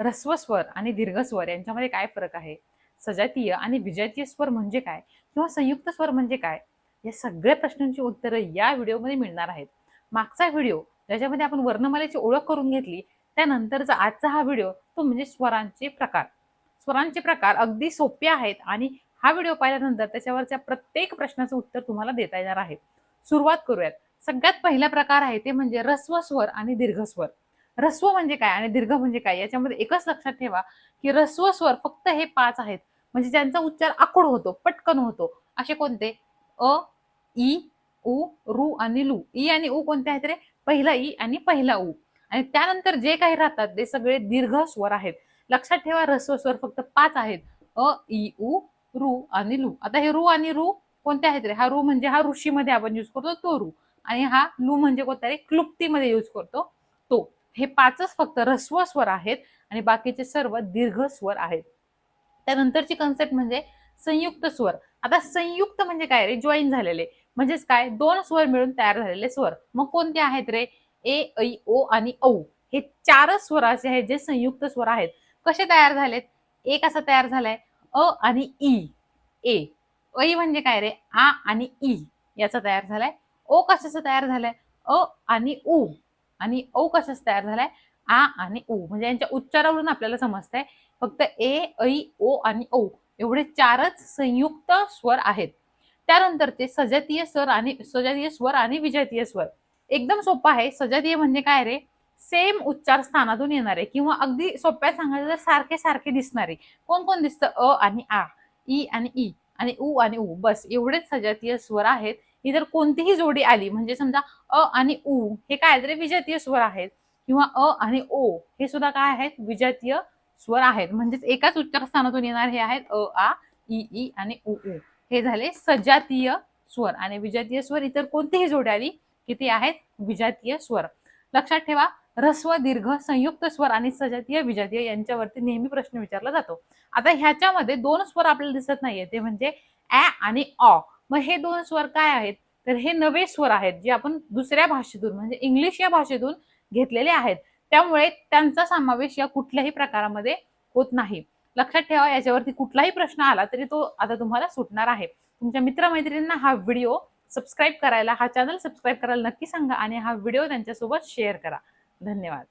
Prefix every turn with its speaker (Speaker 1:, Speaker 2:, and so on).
Speaker 1: ह्रस्व स्वर आणि दीर्घ स्वर यांच्यामध्ये काय फरक आहे? सजातीय आणि विजातीय स्वर म्हणजे काय? किंवा संयुक्त स्वर म्हणजे काय? या सगळ्या प्रश्नांची उत्तरं या व्हिडिओमध्ये मिळणार आहेत. मागचा व्हिडिओ ज्याच्यामध्ये आपण वर्णमालेची ओळख करून घेतली त्यानंतरचा आजचा हा व्हिडिओ तो म्हणजे स्वरांचे प्रकार. स्वरांचे प्रकार अगदी सोपे आहेत आणि हा व्हिडिओ पाहिल्यानंतर त्याच्यावरच्या प्रत्येक प्रश्नाचं उत्तर तुम्हाला देता येणार आहे. सुरुवात करूयात. सगळ्यात पहिला प्रकार आहे ते म्हणजे रस्व स्वर आणि दीर्घ स्वर रस्व म्हणजे काय आणि दीर्घ म्हणजे काय? याच्यामध्ये एकच लक्षात ठेवा की ऱ्हस्व स्वर फक्त हे पाच आहेत. म्हणजे ज्यांचा उच्चार आखूड होतो पटकन होतो. असे कोणते? अ ई उ रु आणि लू. ई आणि उ कोणते आहेत रे? पहिला ई आणि पहिला उ. आणि त्यानंतर जे काही राहतात ते सगळे दीर्घ स्वर आहेत. लक्षात ठेवा ऱ्हस्व स्वर फक्त पाच आहेत. अ ई उ रु आणि लू. आता हे रु आणि रु कोणते आहेत रे? हा रु म्हणजे हा ऋषीमध्ये आपण यूज करतो तो रु. आणि हा लू म्हणजे कोणता रे? क्लुप्तीमध्ये यूज करतो तो. हे पाचच फक्त रस्व स्वर आहेत आणि बाकीचे सर्व दीर्घ स्वर आहेत. त्यानंतरची कन्सेप्ट म्हणजे संयुक्त स्वर. आता संयुक्त म्हणजे काय रे? जॉईन झालेले. म्हणजेच काय? दोन स्वर मिळून तयार झालेले स्वर. मग कोणते आहेत रे? ए ऐ ओ आणि औ. हे चारच स्वर असे आहेत जे संयुक्त स्वर आहेत. कसे तयार झालेत? ए असा तयार झालाय. अ आणि ई ए. ऐ म्हणजे काय रे? आ आणि ई याचा तयार झालाय. ओ कशाचा तयार झालाय? अ आणि उ. आणि औ कशाच तयार झालाय? आ आणि उ. म्हणजे यांच्या उच्चारावरून आपल्याला समजतंय. फक्त ए ऐ ओ आणि औ एवढे चारच संयुक्त स्वर आहेत. त्यानंतरचे सजातीय स्वर आणि सजातीय स्वर आणि विजातीय स्वर. एकदम सोपं आहे. सजातीय म्हणजे काय रे? सेम उच्चार स्थानातून येणारे किंवा अगदी सोप्या सांगायचं तर सारखे सारखे दिसणारे. कोण कोण दिसतं? अ आणि आ. ई आणि ई आणि उ आणि उ. बस एवढेच सजातीय स्वर आहेत. इतर कोणतीही जोडी आली म्हणजे समजा अ आणि उ हे काय रे? विजातीय स्वर आहेत. किंवा अ आणि ओ हे सुद्धा काय आहेत? विजातीय स्वर आहेत. म्हणजेच एकाच उच्चार स्थानातून येणार हे आहेत अ आ ई ई आणि उ उ. हे झाले सजातीय स्वर. आणि विजातीय स्वर इतर कोणतीही जोडी आली किती आहेत विजातीय स्वर. लक्षात ठेवा ह्रस्व दीर्घ संयुक्त स्वर आणि सजातीय विजातीय यांच्यावरती नेहमी प्रश्न विचारला जातो. आता ह्याच्यामध्ये दोन स्वर आपल्याला दिसत नाहीये ते म्हणजे ॲ आणि ऑ मग हे दोन स्वर काय आहेत? तर हे नवे स्वर आहेत जे आपण दुसऱ्या भाषेतून म्हणजे इंग्लिश या भाषेतून घेतलेले आहेत. त्यामुळे त्यांचा समावेश या कुठल्याही प्रकारामध्ये होत नाही. लक्षात ठेवा याच्यावरती कुठलाही प्रश्न आला तरी तो आता तुम्हाला सुटणार आहे. तुमच्या मित्रमैत्रिणींना हा व्हिडिओ सबस्क्राईब करायला हा चॅनल सबस्क्राईब करायला नक्की सांगा आणि हा व्हिडिओ त्यांच्यासोबत शेअर करा. धन्यवाद.